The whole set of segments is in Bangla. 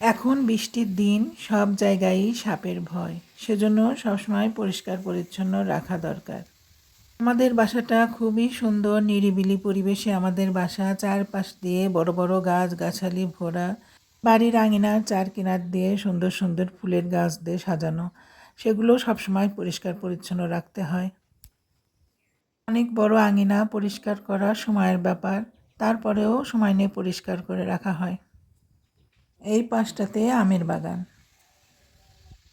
এখন বৃষ্টির দিন সব জায়গায়ই সাপের ভয়। সেজন্য সবসময় পরিষ্কার পরিচ্ছন্ন রাখা দরকার। আমাদের বাসাটা খুবই সুন্দর, নিরিবিলি পরিবেশে আমাদের বাসা। চারপাশ দিয়ে বড় বড় গাছ গাছালি ভরা। বাড়ির আঙিনার চার কিনার দিয়ে সুন্দর সুন্দর ফুলের গাছ দিয়ে সাজানো। সেগুলো সবসময় পরিষ্কার পরিচ্ছন্ন রাখতে হয়। অনেক বড় আঙিনা পরিষ্কার করা সময়ের ব্যাপার। তারপরেও সময় নিয়ে পরিষ্কার করে রাখা হয়। এই পাশটাতে আমের বাগান।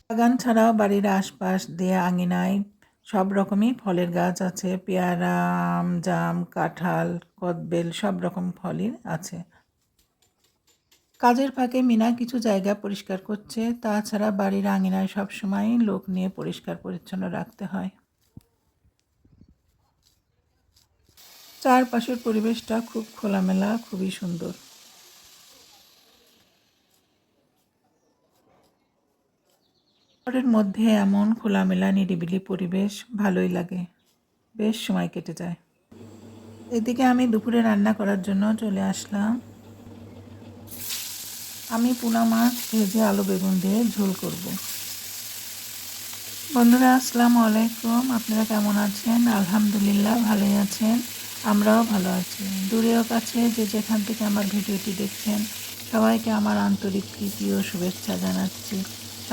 বাগান ছাড়াও বাড়ির আশপাশ দিয়ে আঙিনায় সব রকমই ফলের গাছ আছে। পেয়ারা, আম, জাম, কাঁঠাল, কদবেল সব রকম ফলই আছে। কাজের ফাঁকে মিনা কিছু জায়গা পরিষ্কার করছে। তাছাড়া বাড়ির আঙিনায় সবসময় লোক নিয়ে পরিষ্কার পরিচ্ছন্ন রাখতে হয়। চারপাশের পরিবেশটা খুব খোলামেলা, খুবই সুন্দর। শহরের মধ্যে এমন খোলামেলা, নিরিবিলি পরিবেশ ভালোই লাগে। বেশ সময় কেটে যায়। এদিকে আমি দুপুরে রান্না করার জন্য চলে আসলাম। আমি পোনা মাছ ভেজে আলু বেগুন দিয়ে ঝোল করব। বন্ধুরা, আসসালামু আলাইকুম। আপনারা কেমন আছেন? আলহামদুলিল্লাহ ভালোই আছেন। আমরাও ভালো আছি। দূরেও কাছে যে যেখান থেকে আমার ভিডিওটি দেখছেন, সবাইকে আমার আন্তরিক প্রীতি ও শুভেচ্ছা জানাচ্ছি।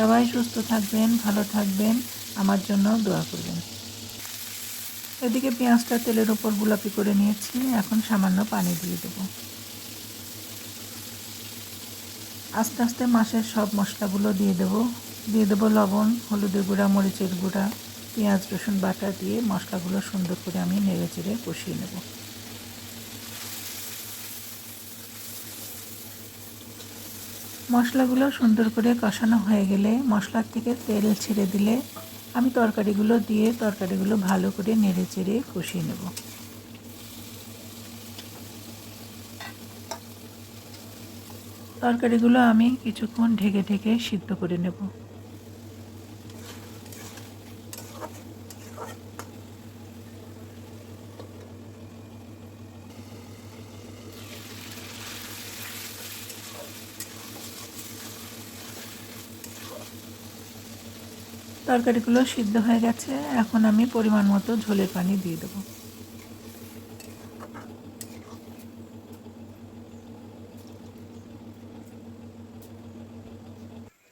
সবাই সুস্থ থাকবেন, ভালো থাকবেন। আমার জন্য দোয়া করবেন। এদিকে পেঁয়াজটা তেলের ওপর গোলাপি করে নিয়েছি। এখন সামান্য পানি দিয়ে দেব। আস্তে আস্তে মাছের সব মশলাগুলো দিয়ে দেব। দিয়ে দেবো লবণ, হলুদের গুঁড়া, মরিচের গুঁড়া, পেঁয়াজ, রসুন বাটা দিয়ে মশলাগুলো সুন্দর করে আমি নেড়ে চেড়ে কষিয়ে নেব। মশলাগুলো সুন্দর করে কষানো হয়ে গেলে মশলার থেকে তেল ছেড়ে দিলে আমি তরকারিগুলো দিয়ে তরকারিগুলো ভালো করে নেড়ে চেড়ে কষিয়ে নেব। তরকারিগুলো আমি কিছুক্ষণ ঢেকে ঢেকে সিদ্ধ করে নেব। তরকারিগুলো সিদ্ধ হয়ে গেছে। এখন আমি পরিমাণ মতো ঝোলের পানি দিয়ে দেব।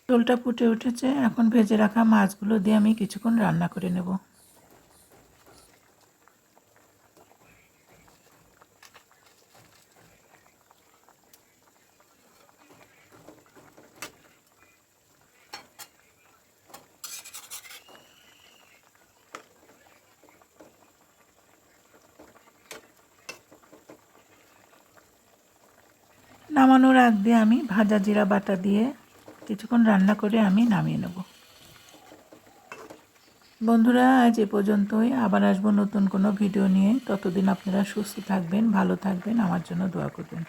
ঝোলটা ফুটে উঠেছে। এখন ভেজে রাখা মাছগুলো দিয়ে আমি কিছুক্ষণ রান্না করে নেব। নামানোর আগ দিয়ে আমি ভাজা জিরা বাটা দিয়ে কিছুক্ষণ রান্না করে আমি নামিয়ে নেব। বন্ধুরা, আজ এ পর্যন্তই। আবার আসব নতুন কোনো ভিডিও নিয়ে। ততদিন আপনারা সুস্থ থাকবেন, ভালো থাকবেন। আমার জন্য দোয়া করবেন।